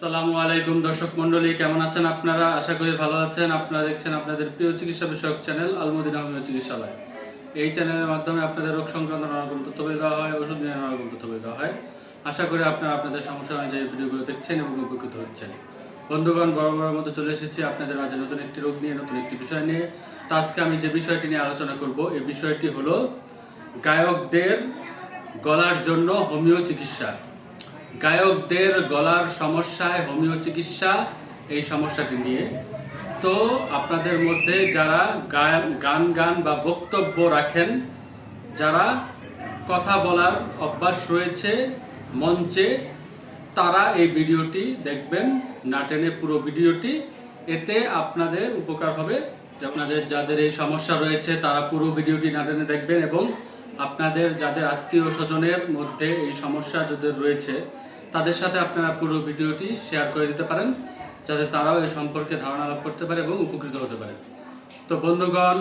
আসসালামু আলাইকুম দর্শক মন্ডলী কেমন আছেন আপনারা? আশা করি ভালো আছেন। আপনারা দেখছেন আপনাদের প্রিয় চিকিৎসা বিষয়ক চ্যানেল আলমদিনা হোমিও চিকিৎসালয়। এই চ্যানেলের মাধ্যমে আপনাদের রোগ সংক্রান্ত নানা রকম তথ্য পেয়ে দেওয়া হয়, ওষুধ নিয়ে নানা রকম তথ্য পেয়ে দেওয়া হয়। আশা করি আপনারা আপনাদের সমস্যা অনুযায়ী ভিডিওগুলো দেখছেন এবং উপকৃত হচ্ছেন। বন্ধুগণ, বড় বড় মতো চলে এসেছি আপনাদের মাঝে নতুন একটি রোগ নিয়ে, নতুন একটি বিষয় নিয়ে। তো আজকে আমি যে বিষয়টি নিয়ে আলোচনা করব, এই বিষয়টি হলো গায়কদের গলার জন্য হোমিও চিকিৎসা। গায়কদের গলার সমস্যায় হোমিও চিকিৎসা এই সমস্যাটি নিয়ে। তো আপনাদের মধ্যে যারা গান গান গান বা বক্তব্য রাখেন, যারা কথা বলার অভ্যাস রয়েছে মঞ্চে, তারা এই ভিডিওটি দেখবেন, না টেনে পুরো ভিডিওটি। এতে আপনাদের উপকার হবে। আপনাদের যাদের এই সমস্যা রয়েছে, তারা পুরো ভিডিওটি না টেনে দেখবেন এবং আপনাদের যাদের আত্মীয় স্বজনের মধ্যে এই সমস্যা যাদের রয়েছে তাদের সাথে আপনারা পুরো ভিডিওটি শেয়ার করে দিতে পারেন, যাতে তারাও এই সম্পর্কে ধারণা লাভ করতে পারে এবং উপকৃত হতে পারে। তো বন্ধুগণ,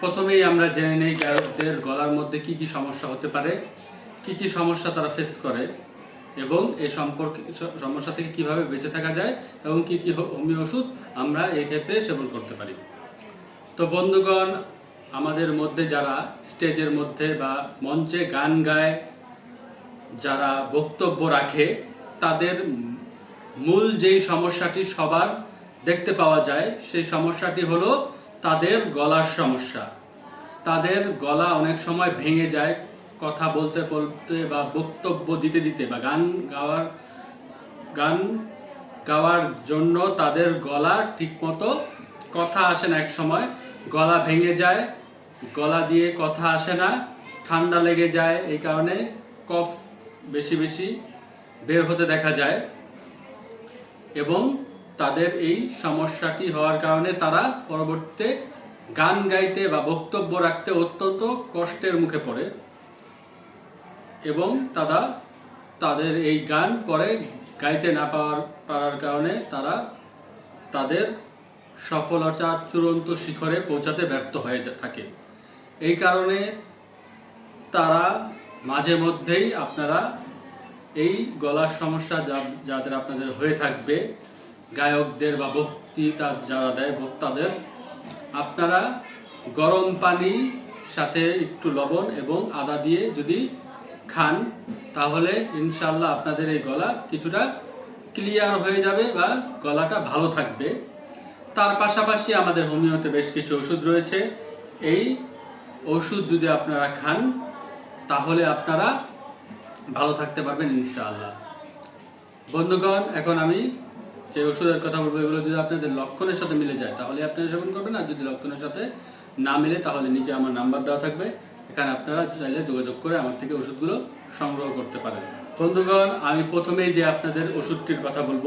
প্রথমেই আমরা জেনে নেই গায়কদের গলার মধ্যে কি কি সমস্যা হতে পারে, কি কি সমস্যা তারা ফেস করে, এবং এই সম্পর্কে, সমস্যা থেকে কীভাবে বেঁচে থাকা যায়, এবং কি কি হোমিও ওষুধ আমরা এক্ষেত্রে সেবন করতে পারি। তো বন্ধুগণ, আমাদের মধ্যে যারা স্টেজের মধ্যে বা মঞ্চে গান গায় যারা বক্তব্য রাখে, তাদের মূল যেই সমস্যাটি সবার দেখতে পাওয়া যায়, সেই সমস্যাটি হলো তাদের গলার সমস্যা। তাদের গলা অনেক সময় ভেঙে যায়, কথা বলতে বলতে বা বক্তব্য দিতে দিতে বা গান গাওয়ার গান গাওয়ার জন্য তাদের গলা ঠিকমতো কথা আসে না এক সময়। গলা ভেঙে যায়, গলা দিয়ে কথা আসে না, ঠান্ডা লেগে যায়, এই কারণে কফ বেশি বেশি বের হতে দেখা যায় এবং তাদের এই সমস্যাটি হওয়ার কারণে তারা পরবর্তীতে গান গাইতে বা বক্তব্য রাখতে অত্যন্ত কষ্টের মুখে পড়ে এবং তারা তাদের এই গান পরে গাইতে না পাওয়ার, পারার কারণে তারা তাদের সফলতার চূড়ান্ত শিখরে পৌঁছাতে ব্যর্থ হয়ে থাকে। এই কারণে তারা মাঝে মধ্যেই আপনারা এই গলার সমস্যা যা- যাদের আপনাদের হয়ে থাকবে, গায়কদের বা বক্তৃতা যারা দেয়, বক্তাদের, আপনারা গরম পানি সাথে একটু লবণ এবং আদা দিয়ে যদি খান, তাহলে ইনশাল্লাহ আপনাদের এই গলা কিছুটা ক্লিয়ার হয়ে যাবে বা গলাটা ভালো থাকবে। তার পাশাপাশি আমাদের হোমিওতে বেশ কিছু ওষুধ রয়েছে। এই ওষুধ যদি আপনারা খান, তাহলে আপনারা ভালো থাকতে পারবেন, ইনশাআল্লাহ। বন্ধুগণ, এখন আমি যে ওষুধের কথা বলব, এগুলো যদি আপনাদের লক্ষণের সাথে মিলে যায় তাহলে আপনারা সেবন করবেন, আর যদি লক্ষণের সাথে না মিলে, তাহলে নিচে আমার নাম্বার দেওয়া থাকবে। এখানে আপনারা চাইলে যোগাযোগ করে আমার থেকে ওষুধগুলো সংগ্রহ করতে পারেন। বন্ধুগণ, আমি প্রথমেই যে আপনাদের ওষুধটির কথা বলব,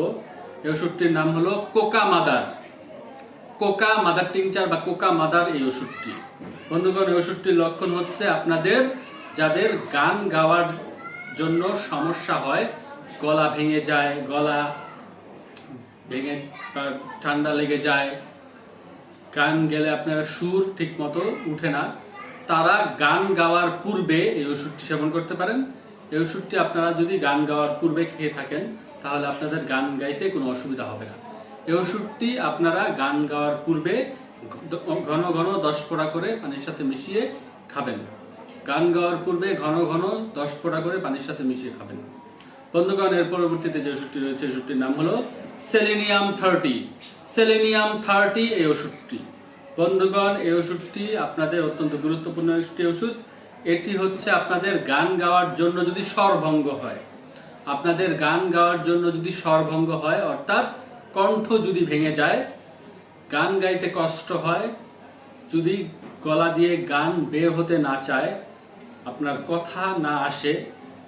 এই ওষুধটির নাম হলো coca mother. Coca mother tincture বা কোকা মাদার এই ওষুধটি। বন্ধুগণ, এই ওষুধটির লক্ষণ হচ্ছে আপনাদের, যাদের গান গাওয়ার জন্য সমস্যা হয়। গলা ভেঙে যায়, গলা ভেঙে ঠান্ডা লেগে যায়। গান গেলে আপনারা সুর ঠিক মতো উঠে না। তারা গান গাওয়ার পূর্বে এই ওষুধটি সেবন করতে পারেন। এই ওষুধটি আপনারা যদি গান গাওয়ার পূর্বে খেয়ে থাকেন, তাহলে আপনাদের গান গাইতে কোনো অসুবিধা হবে না। এই ওষুধটি আপনারা গান গাওয়ার পূর্বে ঘন ঘন দশ ফোঁটা করে পানির সাথে মিশিয়ে খাবেন। গান গাওয়ার পূর্বে ঘন ঘন দশ ফোঁটা করে পানির সাথে মিশিয়ে খাবেন। বন্ধুগণ, এর পরবর্তীতে যে ওষুধটি রয়েছে ওষুধটির নাম হলো সেলেনিয়াম থার্টি। সেলেনিয়াম থার্টি এই ওষুধটি। বন্ধুগণ, এই ওষুধটি আপনাদের অত্যন্ত গুরুত্বপূর্ণ একটি ওষুধ। এটি হচ্ছে আপনাদের গান গাওয়ার জন্য যদি স্বরভঙ্গ হয়। আপনাদের গান গাওয়ার জন্য যদি স্বরভঙ্গ হয়, অর্থাৎ কণ্ঠ যদি ভেঙে যায়, গান গাইতে কষ্ট হয়, যদি গলা দিয়ে গান বের হতে না চায় আপনার কথা না আসে,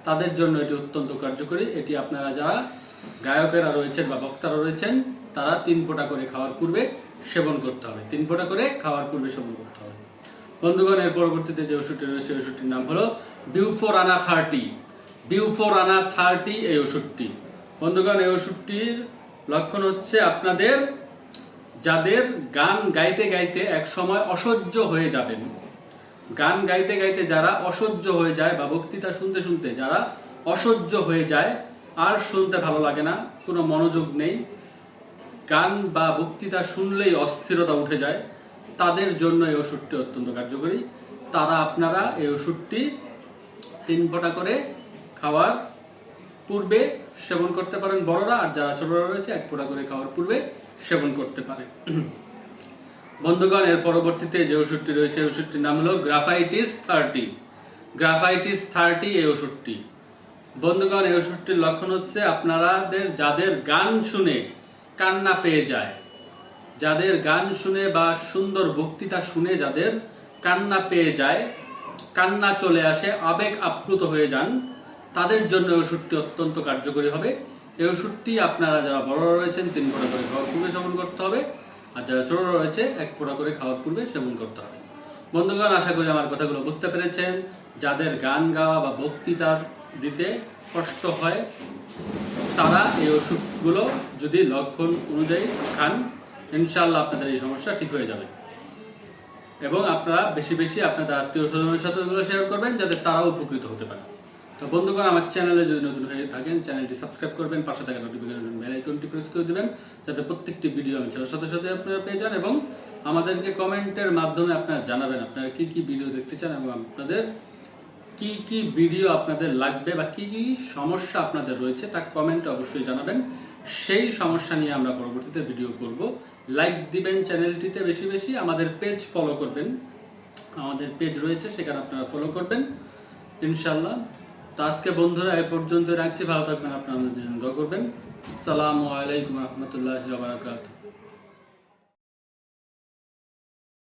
তাদের জন্য এটি অত্যন্ত কার্যকরী। এটি আপনারা যারা গায়কেরা রয়েছেন বা বক্তারা রয়েছেন, তারা তিন ফোঁটা করে খাওয়ার পূর্বে সেবন করতে হবে। তিন ফোঁটা করে খাওয়ার পূর্বে সেবন করতে হবে। বন্ধুগণ, এর পরবর্তীতে যে ওষুধটি রয়েছে সেই ওষুধটির নাম হলো বিউফোরানা থার্টি বিউফোরানা থার্টি এই ওষুধটি। বন্ধুগণ, এই ওষুধটির লক্ষণ হচ্ছে আপনাদের, যাদের গান গাইতে গাইতে এক সময় অসহ্য হয়ে যাবেন। গান গাইতে গাইতে যারা অসহ্য হয়ে যায় বা বক্তৃতা শুনতে শুনতে যারা অসহ্য হয়ে যায়, আর শুনতে ভালো লাগে না, কোনো মনোযোগ নেই, গান বা বক্তৃতা শুনলেই অস্থিরতা উঠে যায়, তাদের জন্য এই ওষুধটি অত্যন্ত কার্যকরী। তারা আপনারা এই ওষুধটি তিন ফোঁটা করে খাওয়ার পূর্বে সেবন করতে পারেন, বড়রা আর যারা ছোটরা রয়েছে, এক ফোঁটা করে খাওয়ার পূর্বে সেবন করতে পারে। বন্ধুগণ, এর পরবর্তীতে যে ওষুধটি রয়েছে, এই ওষুধটির নাম হলো গ্রাফাইটিস থার্টি। গ্রাফাইটিস থার্টি এই ওষুধটি। বন্ধুগণ, এই ওষুধটির লক্ষণ হচ্ছে আপনারাদের যাদের গান শুনে কান্না পেয়ে যায়, যাদের গান শুনে বা সুন্দর বক্তৃতা শুনে যাদের কান্না পেয়ে যায়, কান্না চলে আসে, আবেগ আপ্লুত হয়ে যান, তাদের জন্য ওষুধটি অত্যন্ত কার্যকরী হবে। এই ওষুধটি আপনারা যারা বড় রয়েছেন, তিন করে খাওয়ার পূর্বে সেবন করতে হবে। আর যারা ছোট রয়েছে, এক ফোঁটা করে খাওয়ার পূর্বে সেবন করতে হবে। বন্ধুগণ, আশা করি আমার কথাগুলো বুঝতে পেরেছেন। যাদের গান গাওয়া বা বক্তৃতা দিতে কষ্ট হয়, তারা এই ওষুধগুলো যদি লক্ষণ অনুযায়ী খান ইনশাল্লাহ আপনাদের এই সমস্যা ঠিক হয়ে যাবে। এবং আপনারা বেশি বেশি আপনাদের আত্মীয় স্বজনের সাথে ওইগুলো শেয়ার করবেন, যাতে তারাও উপকৃত হতে পারে। তো বন্ধুগণ, আমার চ্যানেলে যদি নতুন হয়ে থাকেন, চ্যানেলটি সাবস্ক্রাইব করবেন, পাশে থাকা নোটিফিকেশন বেল আইকনটি প্রেস করে দিবেন, যাতে প্রত্যেকটি ভিডিও আমি ছাড়ার সাথে সাথে আপনারা পেয়ে যান এবং আমাদেরকে কমেন্টের মাধ্যমে আপনারা জানাবেন আপনারা কি কি ভিডিও দেখতে চান এবং আপনাদের কি কি ভিডিও আপনাদের লাগবে বা কি কি সমস্যা আপনাদের রয়েছে তা কমেন্টে অবশ্যই জানাবেন। সেই সমস্যা নিয়ে আমরা পরবর্তীতে ভিডিও করব। লাইক দিবেন চ্যানেলটিতে বেশি বেশি, আমাদের পেজ ফলো করবেন। আমাদের পেজ রয়েছে, সেখানে আপনারা ফলো করবেন। ইনশাল্লাহ তো আজকে বন্ধুরা এ পর্যন্ত রাখছি। ভালো থাকবেন, আপনার জন্য করবেন। সালামু আলাইকুম রহমতুল্লাহ বারাকাতুহ।